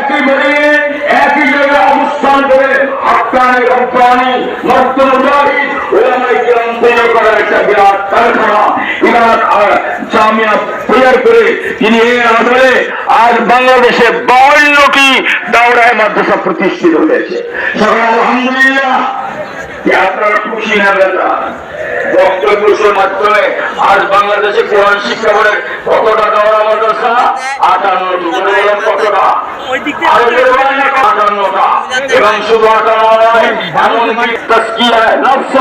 একই বাড়ি একই জায়গায় অবস্থান করে আফগানি কোম্পানি মস্ত ওলামাই কিরাম তৈরি করার একটা বিরাট কারখানা বিরাট জামিয়া তৈরি করে। তিনি এর আদলে আজ বাংলাদেশে বাউন্নটি দাওরায় মাদ্রাসা প্রতিষ্ঠিত হয়েছে। সবাই আলহামদুলিল্লাহ। আপনারা খুশি না বেটা? বক্তব্যের মাধ্যমে আজ বাংলাদেশে কোরআন শিক্ষা বোর্ডের কতটা দাওরা মাদ্রাসা? আটান্নটি কতটা? আরও এবং শুধু আটান্ন নয় এমনকি তাস্কিয়ায় নফস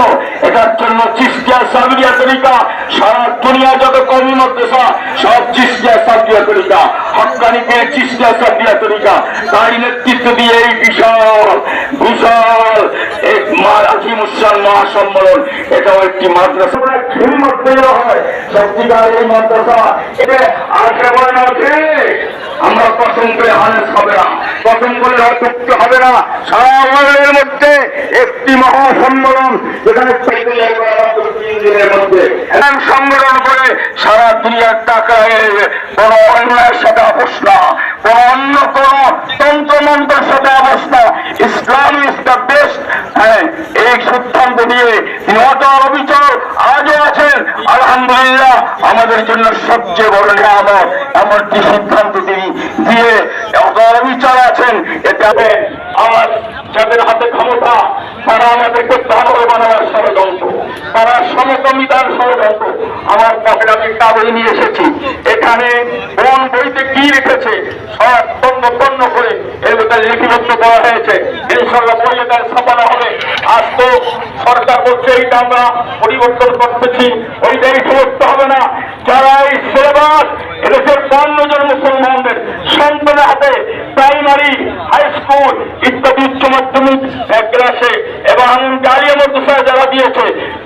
এটার জন্য চিস্তিয়া সাবিরিয়া তরিকা সারা দুনিয়া যত কমি মাদ্রাসা সব চিস্তিয়া সাবিরিয়া তরিকা। হকানিকে চিস্তিয়া সাবিরিয়া তরিকা। তাই নেতৃত্ব দিয়ে এই বিশাল বিশাল এক মারাঠি মুসলাম মহাসম্মেলন। এটাও একটি মাদ্রাসা। মধ্যে হয়। সত্যিকার এই মাদ্রাসা এটা আসে বলে না আমরা পছন্দ করে হানেস হবে না। পছন্দ করে অতৃপ্ত হবে না। সারা ওয়ার্ল্ডের মধ্যে একটি মহাসম্মেলন যেখানে সম্মেলন করে সারা দুনিয়ার টাকায় কোন অন্যায়ের সাথে না। কোন অন্য কোন তন্ত্রমন্ত্রের সাথে অবস্থা ইসলাম ইজ দ্য বেস্ট। হ্যাঁ এই সিদ্ধান্ত দিয়ে আজও আছেন আলহামদুলিল্লাহ, আমাদের জন্য সবচেয়ে বড় নিয়ামত এমনটি সিদ্ধান্ত তিনি দিয়ে অবিচার আছেন এটাতে আমার যাদের হাতে ক্ষমতা, তারা আমাদেরকে পাগল বানাবার ষড়যন্ত্র তারা সমকমিতার ষড়যন্ত্র আমার কাছে আমি বই নিয়ে এসেছি। এখানে কোন বইতে কি লিখেছে, সব তন্ন তন্ন করে এর ভিতরে লিপিবদ্ধ করা হয়েছে। ইনশাল্লাহ বইয়ে তার ছাপানো হবে। আজ তো সরকার করছে এইটা আমরা পরিবর্তন করতেছি, ওইটাই সমস্ত হবে না। যারা এই সিলেবাস এদেশের পণ্য জন মুসলমানদের সন্তানের হাতে প্রাইমারি হাই স্কুল ইত্যাদি উচ্চ মাধ্যমিক এক ক্লাসে এবং আলিয়া মাদ্রাসায় যারা দিয়েছে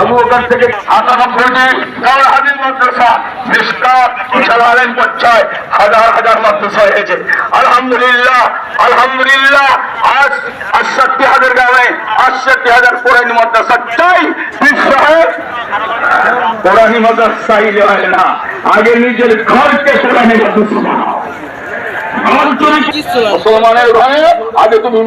আবু বকর থেকে হাজার হাজার মাদ্রাসা হয়েছে। আলহামদুলিল্লাহ আলহামদুলিল্লাহ, আজ আটষট্টি হাজার গ্রামে আটষট্টি হাজার কোরআন মাদ্রাসা চাই। কোরআনি মাদ্রাসা না। আগে নিজের ঘরকে কোরআনি মাদ্রাসা বানাও। মুসলমানের ঘরে আগে তুমি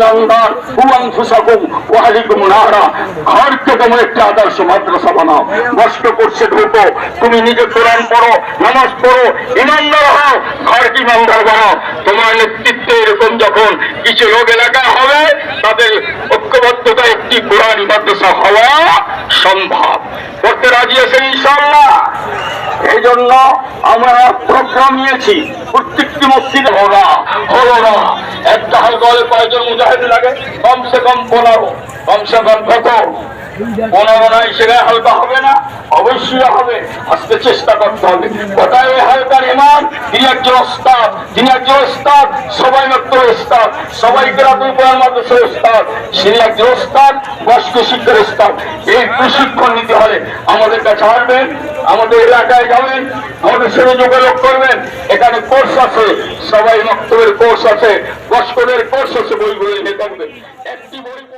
ঘরকে তোমার একটি আদর্শ মাদ্রাসা বানাও। নষ্ট করছে ঢুকো তুমি নিজে কোরআন পড়ো, নামাজ পড়ো, ইমানদার হও, ঘরকে ইমানদার বানাও। তোমার নেতৃত্বে এরকম যখন কিছু লোক এলাকা হবে, তাদের ঐক্যবদ্ধতা একটি কোরআন মাদ্রাসা হওয়া সম্ভব। করতে রাজি আছেন জন্য আমরা প্রোগ্রাম নিয়েছি। প্রত্যেকটি মসজিদে হলো হলো না। একটা হালকা হলে কয়েকজন মুজাহিদ লাগে, কমসে কম পনেরো, কমসে কম কত পনেরো নয় সেটা হালকা হবে না, অবশ্যই হবে। আজকে চেষ্টা করতে হবে। কোথায় ওই হালকার ইমান? তিনি একজন ওস্তাদ তিনি একজন ওস্তাদ, সবাই মাত্র ওস্তাদ, সবাই গ্রামীণ পড়ার মাদ্রাসা ওস্তাদ তিনি একজন ওস্তাদ, বয়স্ক শিক্ষার ওস্তাদ। এই প্রশিক্ষণ নিতে হলে আমাদের কাছে আসবেন। আমাদের এলাকায় যাবেন, আমাদের সঙ্গে যোগাযোগ করবেন। এখানে কোর্স আছে, সবাই মক্তবের কোর্স আছে বয়স্কদের কোর্স আছে, বইগুলো নিয়ে থাকবেন। একটি বই